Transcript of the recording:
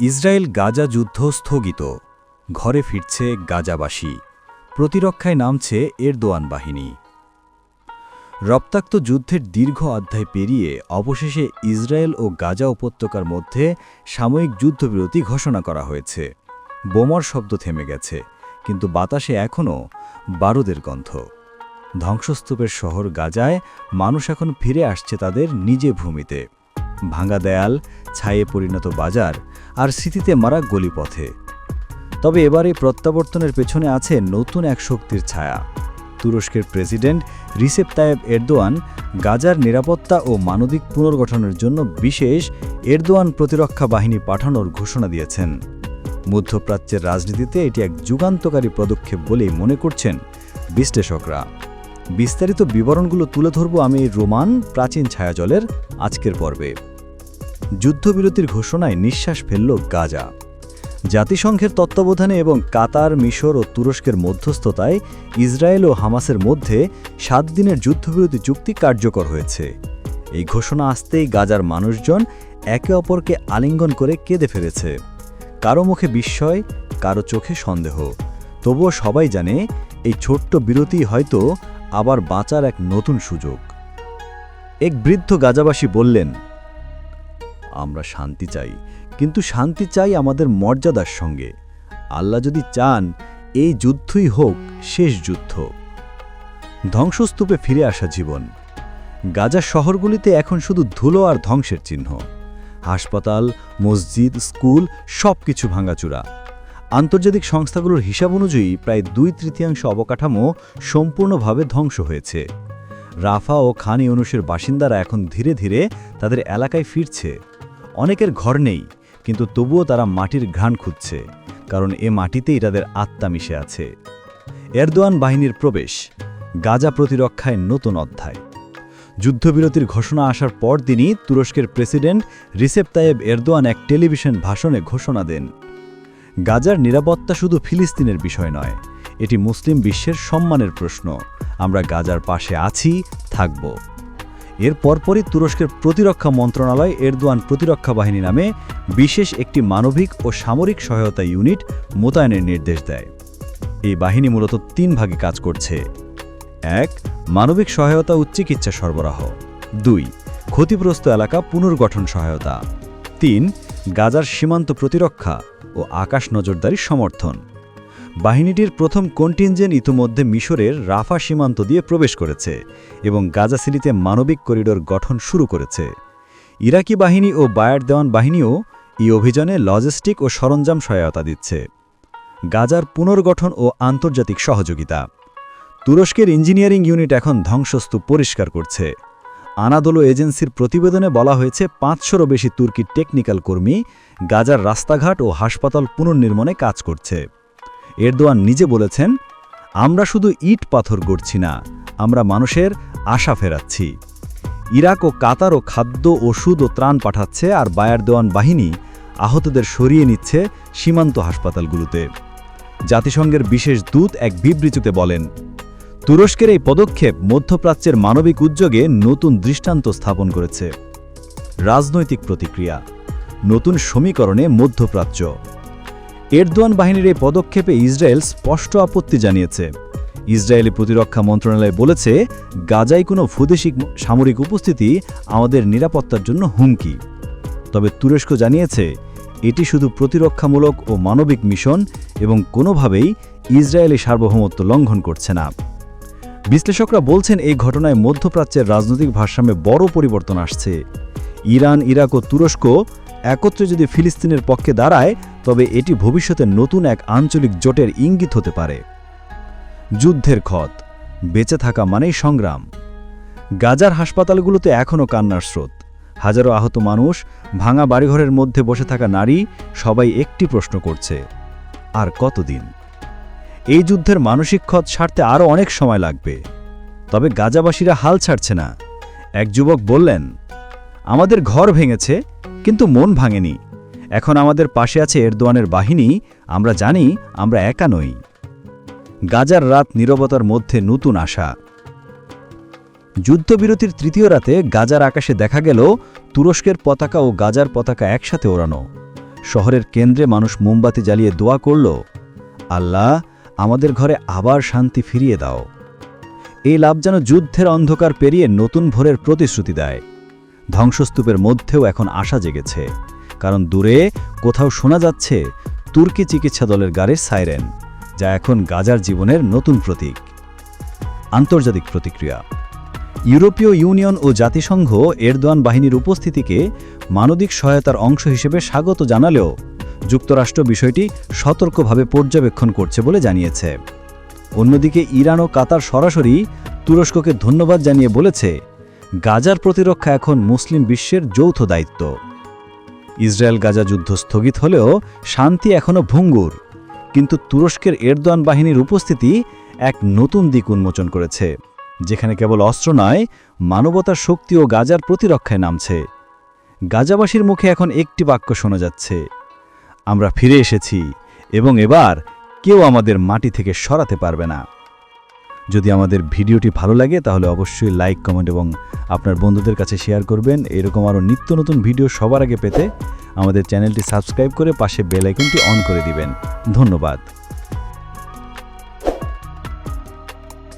Israel Gaza যুদ্ধ স্থগিত। ঘরে ফিরছে গাজাবাসী। প্রতিরক্ষায় নামছে এরদোয়ান বাহিনী। রপ্তাক্ত যুদ্ধের দীর্ঘ অধ্যায় পেরিয়ে অবশেষে ইসরায়েল ও গাজা উপত্যকার মধ্যে সাময়িক যুদ্ধবিরতি ঘোষণা করা হয়েছে। বোমার শব্দ থেমে গেছে, কিন্তু বাতাসে এখনও বারুদের গন্ধ। ধ্বংসস্তূপের শহর গাজায় মানুষ এখন ফিরে আসছে তাদের নিজে ভূমিতে। ভাঙা দেয়াল ছায়ে পরিণত বাজার আর স্মৃতিতে মারা গলিপথে। তবে এবারে প্রত্যাবর্তনের পেছনে আছে নতুন এক শক্তির ছায়া। তুরস্কের প্রেসিডেন্ট রিসেপ তায়েব এরদোয়ান গাজার নিরাপত্তা ও মানবিক পুনর্গঠনের জন্য বিশেষ এরদোয়ান প্রতিরক্ষা বাহিনী পাঠানোর ঘোষণা দিয়েছেন। মধ্যপ্রাচ্যের রাজনীতিতে এটি এক যুগান্তকারী পদক্ষেপ বলেই মনে করছেন বিশ্লেষকরা। বিস্তারিত বিবরণগুলো তুলে ধরব আমি রোমান প্রাচীন ছায়াজলের আজকের পর্বে। যুদ্ধবিরতির ঘোষণায় নিঃশ্বাস ফেলল গাজা। জাতিসংঘের তত্ত্বাবধানে এবং কাতার, মিশর ও তুরস্কের মধ্যস্থতায় ইসরায়েল ও হামাসের মধ্যে সাত দিনের যুদ্ধবিরতি চুক্তি কার্যকর হয়েছে। এই ঘোষণা আসতেই গাজার মানুষজন একে অপরকে আলিঙ্গন করে কেঁদে ফেলেছে। কারও মুখে বিস্ময়, কারও চোখে সন্দেহ। তবুও সবাই জানে, এই ছোট্ট বিরতি হয়তো আবার বাঁচার এক নতুন সুযোগ। এক বৃদ্ধ গাজাবাসী বললেন, আমরা শান্তি চাই, কিন্তু শান্তি চাই আমাদের মর্যাদার সঙ্গে। আল্লাহ যদি চান, এই যুদ্ধই হোক, শেষ যুদ্ধ। ধ্বংসস্তূপে ফিরে আসা জীবন। গাজা শহরগুলিতে এখন শুধু ধুলো আর ধ্বংসের চিহ্ন। হাসপাতাল, মসজিদ, স্কুল সব কিছু ভাঙাচুরা। আন্তর্জাতিক সংস্থাগুলোর হিসাব অনুযায়ী প্রায় দুই তৃতীয়াংশ অবকাঠামো সম্পূর্ণভাবে ধ্বংস হয়েছে। রাফা ও খান ইউনুসের বাসিন্দারা এখন ধীরে ধীরে তাদের এলাকায় ফিরছে। অনেকের ঘর নেই, কিন্তু তবুও তারা মাটির ঘ্রাণ খুঁজছে, কারণ এ মাটিতেই তাদের আত্মা মিশে আছে। এরদোয়ান বাহিনীর প্রবেশ, গাজা প্রতিরক্ষায় নতুন অধ্যায়। যুদ্ধবিরতির ঘোষণা আসার পর দিনই তুরস্কের প্রেসিডেন্ট রিসেপ তায়েব এরদোয়ান এক টেলিভিশন ভাষণে ঘোষণা দেন। গাজার নিরাপত্তা শুধু ফিলিস্তিনের বিষয় নয়, এটি মুসলিম বিশ্বের সম্মানের প্রশ্ন। আমরা গাজার পাশে আছি, থাকব। এর পরপরই তুরস্কের প্রতিরক্ষা মন্ত্রণালয় এরদোয়ান প্রতিরক্ষা বাহিনী নামে বিশেষ একটি মানবিক ও সামরিক সহায়তা ইউনিট মোতায়েনের নির্দেশ দেয়। এই বাহিনী মূলত তিন ভাগে কাজ করছে। এক, মানবিক সহায়তা ও চিকিৎসা সরবরাহ। দুই, ক্ষতিগ্রস্ত এলাকা পুনর্গঠন সহায়তা। তিন গাজার সীমান্ত প্রতিরক্ষা ও আকাশ নজরদারি সমর্থন। বাহিনীটির প্রথম কন্টিনজেন্ট ইতিমধ্যে মিশরের রাফা সীমান্ত দিয়ে প্রবেশ করেছে এবং গাজা সিলিতে মানবিক করিডোর গঠন শুরু করেছে। ইরাকি বাহিনী ও বায়ার দেওয়ান বাহিনীও এই অভিযানে লজিস্টিক ও সরঞ্জাম সহায়তা দিচ্ছে। গাজার পুনর্গঠন ও আন্তর্জাতিক সহযোগিতা। তুরস্কের ইঞ্জিনিয়ারিং ইউনিট এখন ধ্বংসস্তূপ পরিষ্কার করছে। আনাদোলো এজেন্সির প্রতিবেদনে বলা হয়েছে, পাঁচশোরও বেশি তুর্কির টেকনিক্যাল কর্মী গাজার রাস্তাঘাট ও হাসপাতাল পুনর্নির্মাণে কাজ করছে। এরদোয়ান নিজে বলেছেন, আমরা শুধু ইট পাথর গড়ছি না, আমরা মানুষের আশা ফেরাচ্ছি। ইরাক ও কাতারও খাদ্য, ওষুধ ও ত্রাণ পাঠাচ্ছে আর বায়ার দেওয়ান বাহিনী আহতদের সরিয়ে নিচ্ছে সীমান্ত হাসপাতালগুলোতে। জাতিসংঘের বিশেষ দূত এক বিবৃতিতে বলেন তুরস্কের এই পদক্ষেপ মধ্যপ্রাচ্যের মানবিক উদ্যোগে নতুন দৃষ্টান্ত স্থাপন করেছে। রাজনৈতিক প্রতিক্রিয়া, নতুন সমীকরণে মধ্যপ্রাচ্য। এরদোয়ান বাহিনীর এই পদক্ষেপে ইসরায়েল স্পষ্ট আপত্তি জানিয়েছে। ইসরায়েলি প্রতিরক্ষা মন্ত্রণালয় বলেছে, গাজায় কোনো ভূদেশিক সামরিক উপস্থিতি আমাদের নিরাপত্তার জন্য হুমকি। তবে তুরস্ক জানিয়েছে, এটি শুধু প্রতিরক্ষামূলক ও মানবিক মিশন এবং কোনোভাবেই ইসরায়েলি সার্বভৌমত্ব লঙ্ঘন করছে না। বিশ্লেষকরা বলছেন এই ঘটনায় মধ্যপ্রাচ্যের রাজনৈতিক ভারসাম্যে বড় পরিবর্তন আসছে। ইরান, ইরাক ও তুরস্ক একত্রে যদি ফিলিস্তিনের পক্ষে দাঁড়ায়, তবে এটি ভবিষ্যতে নতুন এক আঞ্চলিক জোটের ইঙ্গিত হতে পারে। যুদ্ধের ক্ষত, বেঁচে থাকা মানেই সংগ্রাম। গাজার হাসপাতালগুলোতে এখনও কান্নার স্রোত। হাজারো আহত মানুষ, ভাঙা বাড়িঘরের মধ্যে বসে থাকা নারী, সবাই একটি প্রশ্ন করছে, আর কতদিন? এই যুদ্ধের মানসিক ক্ষত সারতে আরও অনেক সময় লাগবে। তবে গাজাবাসীরা হাল ছাড়ছে না। এক যুবক বললেন, আমাদের ঘর ভেঙেছে, কিন্তু মন ভাঙেনি। এখন আমাদের পাশে আছে এরদোয়ানের বাহিনী, আমরা জানি আমরা একা নই। গাজার রাত নীরবতার মধ্যে নতুন আশা। যুদ্ধবিরতির তৃতীয় রাতে গাজার আকাশে দেখা গেল তুরস্কের পতাকা ও গাজার পতাকা একসাথে ওড়ানো। শহরের কেন্দ্রে মানুষ মোমবাতি জ্বালিয়ে দোয়া করল, আল্লাহ আমাদের ঘরে আবার শান্তি ফিরিয়ে দাও। এই লাভ যেন যুদ্ধের অন্ধকার পেরিয়ে নতুন ভোরের প্রতিশ্রুতি দেয়। ধ্বংসস্তূপের মধ্যেও এখন আশা জেগেছে। কারণ দূরে কোথাও শোনা যাচ্ছে তুর্কি চিকিৎসা দলের গাড়ির সাইরেন, যা এখন গাজার জীবনের নতুন প্রতীক। আন্তর্জাতিক প্রতিক্রিয়া। ইউরোপীয় ইউনিয়ন ও জাতিসংঘ এরদোয়ান বাহিনীর উপস্থিতিকে মানবিক সহায়তার অংশ হিসেবে স্বাগত জানালেও যুক্তরাষ্ট্র বিষয়টি সতর্কভাবে পর্যবেক্ষণ করছে বলে জানিয়েছে। অন্যদিকে ইরান ও কাতার সরাসরি তুরস্ককে ধন্যবাদ জানিয়ে বলেছে, গাজার প্রতিরক্ষা এখন মুসলিম বিশ্বের যৌথ দায়িত্ব। ইসরায়েল গাজা যুদ্ধ স্থগিত হলেও শান্তি এখনও ভঙ্গুর, কিন্তু তুরস্কের এরদোয়ান বাহিনীর উপস্থিতি এক নতুন দিক উন্মোচন করেছে, যেখানে কেবল অস্ত্র নয়, মানবতার শক্তি ও গাজার প্রতিরক্ষায় নামছে। গাজাবাসীর মুখে এখন একটি বাক্য শোনা যাচ্ছে। আমরা ফিরে এসেছি এবং এবার কেউ আমাদের মাটি থেকে সরাতে পারবে না। যদি আমাদের ভিডিওটি ভালো লাগে, তাহলে অবশ্যই লাইক, কমেন্ট এবং আপনার বন্ধুদের কাছে শেয়ার করবেন। এরকম আরও নিত্য নতুন ভিডিও সবার আগে পেতে আমাদের চ্যানেলটি সাবস্ক্রাইব করে পাশে বেল আইকনটি অন করে দিবেন। ধন্যবাদ।